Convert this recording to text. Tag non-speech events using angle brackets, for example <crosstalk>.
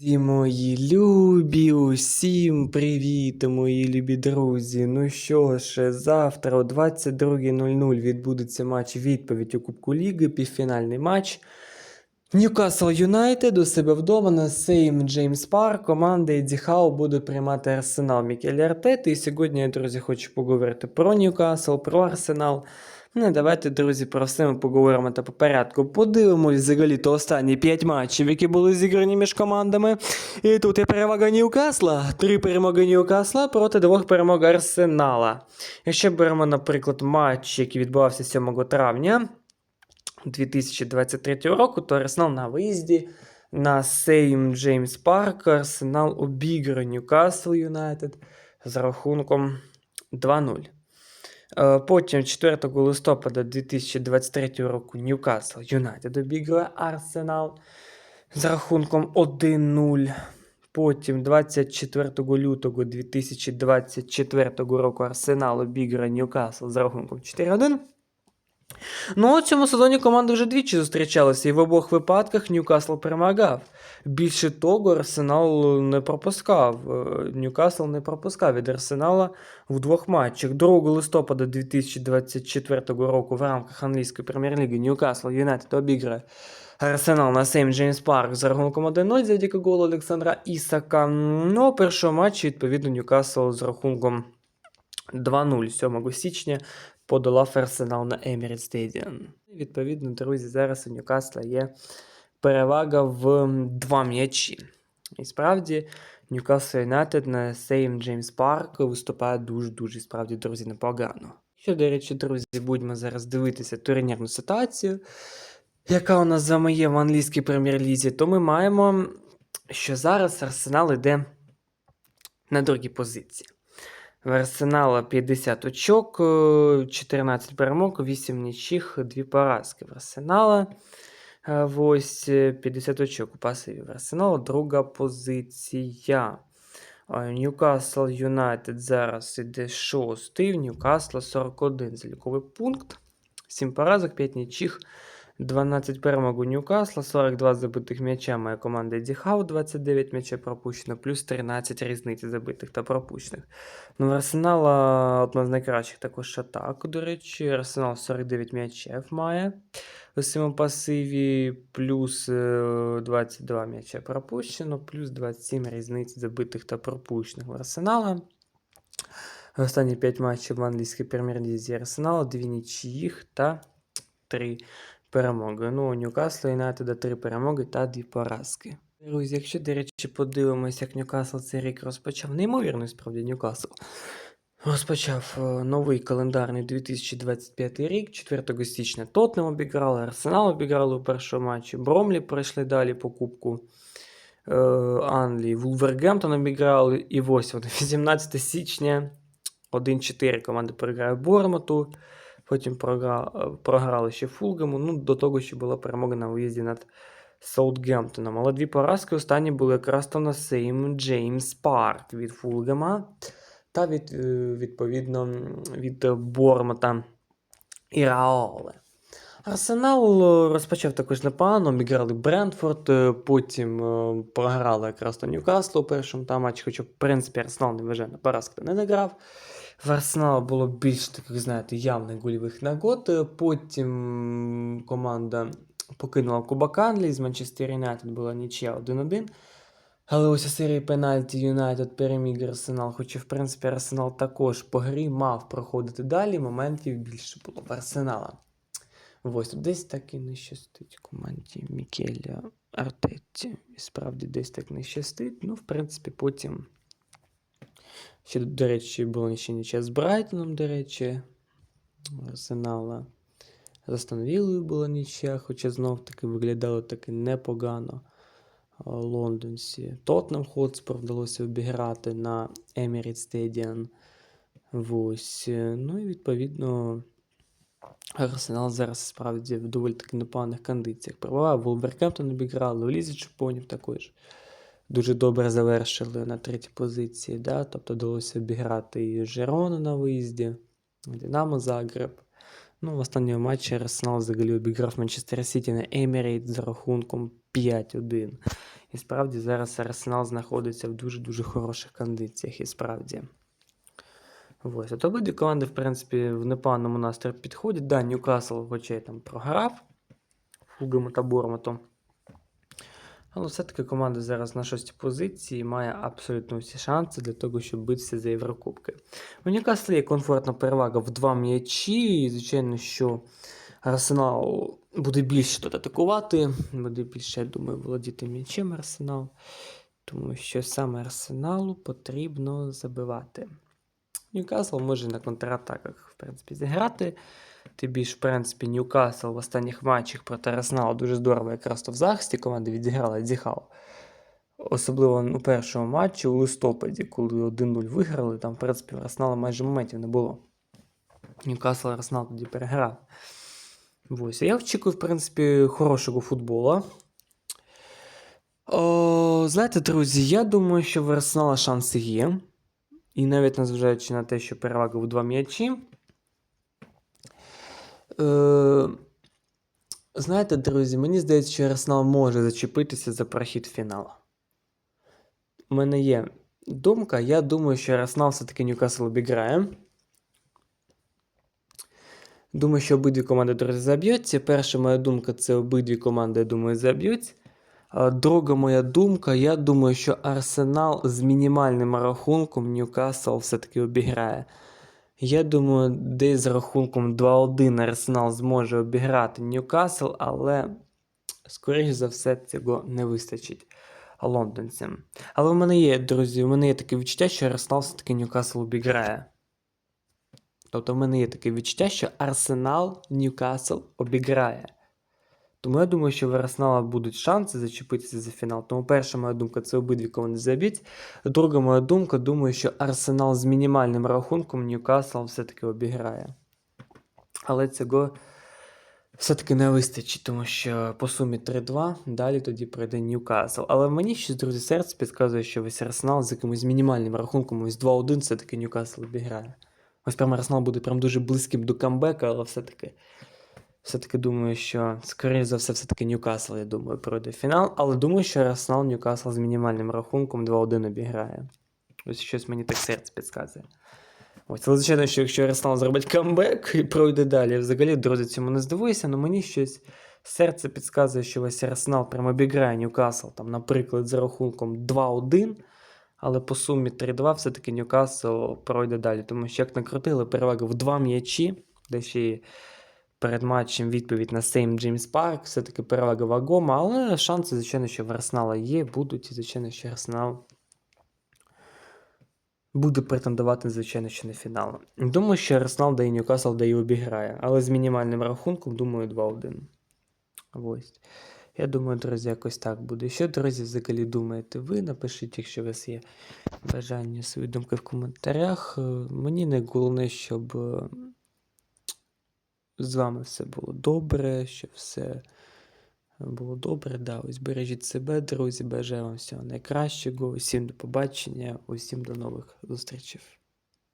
Друзі мої любі, усім привіт, мої любі друзі. Ну що ж, завтра о 22.00 відбудеться матч відповідь у Кубку Ліги, півфінальний матч. Ньюкасл Юнайтед у себе вдома на Сейм Джеймс Парк. Команда Еді Хау буде приймати Арсенал Мікелі Артети. І сьогодні я, друзі, хочу поговорити про Ньюкасл, про Арсенал. Ну, давайте, друзі, про все ми поговоримо та по порядку. Подивимось взагалі-то останні 5 матчів, які були зіграні між командами. І тут є перевага Ньюкасла. Три перемоги Ньюкасла проти двох перемог Арсенала. Якщо беремо, наприклад, матч, який відбувався 7 травня 2023 року, то Арсенал на виїзді на Сейм Джеймс Парк. Арсенал обіграє Ньюкасл Юнайтед з рахунком 2-0. Е, Потім 4 листопада 2023 року Ньюкасл Юнайтед обіграє Арсенал з рахунком 1-0. Потім 24 лютого 2024 року Арсенал обіграє Ньюкасл з рахунком 4-1. Ну, у цьому сезоні команди вже двічі зустрічалися, і в обох випадках Ньюкасл перемагав. Більше того, Арсенал не пропускав. е, Ньюкасл не пропускав від Арсенала в двох матчах. 2 листопада 2024 року в рамках англійської прем'єр-ліги Ньюкасл Юнайтед обіграє Арсенал на Сейм Джеймс Парк з рахунком 1-0 завдяки голу Олександра Ісака. Ну, першого матчу, відповідно, Ньюкасл з рахунком 2-0 7 січня подолав Арсенал на Emirates Stadium. Відповідно, друзі, зараз у Ньюкасла є перевага в два м'ячі. І справді, Ньюкасл Юнайтед на Сейм Джеймс Парк виступає дуже-дуже справді, друзі, непогано. Що, до речі, друзі, будемо зараз дивитися турнірну ситуацію, яка у нас з вами в англійській прем'єр-лізі, то ми маємо, що зараз Арсенал йде на другій позиції. В Арсенала 50 очок, е, 14 перемог, 8 нічих, 2 поразки в Арсенала. Е, Ось е, 50 очок у пасиві в Арсенала. Друга позиція. Ньюкасл Юнайтед зараз іде шостий. В Ньюкасла 41 заліковий пункт. 7 поразок, 5 нічих, 12 перемог у Ньюкасла, 42 забитих м'яча моя команда Діхау, 29 м'яча пропущено, плюс 13 різниці забитих та пропущених. Ну, в Арсенала одна з найкращих також атак, до речі. Арсенал 49 м'ячів має у своєму пасиві, плюс е, 22 м'яча пропущено, плюс 27 різниць забитих та пропущених в Арсенала. Останні 5 матчів в англійській прем'єр-лізі Арсенала, 2 нічиїх та 3 перемоги. Ну, у Ньюкасла Юнайтеда 3 перемоги та 2 поразки. Друзі, якщо, до речі, подивимося, як Ньюкасл цей рік розпочав, неймовірно, справді, Ньюкасл. Розпочав е, новий календарний 2025 рік, 4 січня Тотнем обіграли, Арсенал обіграли у першому матчі, Бромлі пройшли далі по Кубку е, Англії, Вулвергемптон обіграли, і ось вони <laughs> 18 січня 1-4 команди програє Бормоту, потім програ- програли ще Фулгаму, ну до того, що була перемога на виїзді над Саутгемптоном. Але дві поразки останні були якраз то на Сейм Джеймс Парк від Фулгема та від, е, відповідно від Бормота і Раоле. Арсенал е, розпочав також непогано, обіграли Брентфорд, е, потім е, програли якраз на Ньюкаслу у першому там матчі, хоча, в принципі, Арсенал не вважає на поразки не награв. В Арсенала було більш таких, знаєте, явних гольових нагод. Е, Потім команда покинула Кубок Англії, з Манчестер Юнайтед була нічия 1-1. Але ось у серії пенальті Юнайтед переміг Арсенал, хоча, в принципі, Арсенал також по грі мав проходити далі, моментів більше було в Арсенала. Ось десь так і не щастить команді Мікеля Артетті. І справді десь так не щастить. Ну, в принципі, потім. Ще, до речі, було ще нічия з Брайтоном, до речі, Арсенала. З Астон Віллою була нічия, хоча знов таки виглядало таки непогано а, лондонці. Тотнем Хотспор вдалося обіграти на Emirates Stadium. Ось. е, Ну і відповідно. Арсенал зараз справді в доволі таки непоганих кондиціях. Перебуває Волверкемптон обіграли, у Лізі Чемпіонів також дуже добре завершили на третій позиції. Да? Тобто вдалося обіграти і Жерону на виїзді, Динамо Загреб. Ну, в останньому матчі Арсенал взагалі обіграв Манчестер Сіті на Емірейт з рахунком 5-1. І справді зараз Арсенал знаходиться в дуже-дуже хороших кондиціях, і справді. Ось. От обидві команди, в принципі, в непоганому настрої підходять. Да, Ньюкасл, хоча й там програв Фулгами та Бормутом. Але все-таки команда зараз на шостій позиції має абсолютно всі шанси для того, щоб битися за Єврокубки. У Ньюкасла є комфортна перевага в два м'ячі. І, звичайно, що Арсенал буде більше тут атакувати, буде більше, я думаю, володіти м'ячем Арсенал. Тому що саме Арсеналу потрібно забивати. Ньюкасл може на контратаках, в принципі, зіграти. Тим більш, в принципі, Ньюкасл в останніх матчах проти Арсеналу дуже здорово якраз то в захисті команди відіграла відзіхала. Особливо у першому матчі у листопаді, коли 1-0 виграли, там, в принципі, в Арсенала майже моментів не було. Ньюкасл Арсенал тоді переграв. Ось. Я очікую, в принципі, хорошого футбола. О, знаєте, друзі, я думаю, що в Арсенала шанси є. І навіть незважаючи на те, що перевага в два м'ячі. Е, знаєте, друзі, мені здається, що Арсенал може зачепитися за прохід в фінал. У мене є думка, я думаю, що Арсенал все-таки Ньюкасл обіграє. Думаю, що обидві команди друзі заб'ються. Перша моя думка це обидві команди, я думаю, заб'ють. Друга моя думка, я думаю, що Арсенал з мінімальним рахунком Ньюкасл все-таки обіграє. Я думаю, десь з рахунком 2-1 Арсенал зможе обіграти Ньюкасл, але, скоріш за все, цього не вистачить лондонцям. Але в мене є, друзі, у мене є таке відчуття, що Арсенал все-таки Ньюкасл обіграє. Тобто в мене є таке відчуття, що Арсенал Ньюкасл обіграє. Тому я думаю, що в Арсенала будуть шанси зачепитися за фінал. Тому перша моя думка це обидві команди заб'ють. Друга моя думка, думаю, що Арсенал з мінімальним рахунком Ньюкасл все-таки обіграє. Але цього все-таки не вистачить, тому що по сумі 3-2 далі тоді пройде Ньюкасл. Але мені щось, друзі, серце підказує, що весь Арсенал з якимось мінімальним рахунком, ось 2-1 все-таки Ньюкасл обіграє. Ось прямо Арсенал буде прям дуже близьким до камбека, але все-таки. Все-таки думаю, що, скоріше за все, все-таки Ньюкасл, я думаю, пройде фінал. Але думаю, що Арсенал Ньюкасл з мінімальним рахунком 2-1 обіграє. Ось щось мені так серце підказує. Ось, але звичайно, що якщо Арсенал зробить камбек і пройде далі, взагалі, друзі, цьому не здивуюся, але мені щось серце підказує, що весь Арсенал прямо обіграє Ньюкасл, там, наприклад, за рахунком 2-1. Але по сумі 3-2 все-таки Ньюкасл пройде далі. Тому що як накрутили перевагу в два м'ячі, де ще перед матчем відповідь на Сейм Джеймс Парк, все-таки перевага вагома, але шанси, звичайно, що в Арсенала є, будуть, і звичайно, що Арсенал буде претендувати, звичайно, що на фінал. Думаю, що Арсенал дає Ньюкасл дає обіграє, але з мінімальним рахунком, думаю, 2-1. Ось. Я думаю, друзі, якось так буде. Що, друзі, взагалі думаєте ви? Напишіть, якщо у вас є бажання свої думки в коментарях. Е, Мені не головне, щоб е, з вами все було добре, що все було добре. Да, ось бережіть себе, друзі. Бажаю вам всього найкращого. Усім до побачення, усім до нових зустрічей.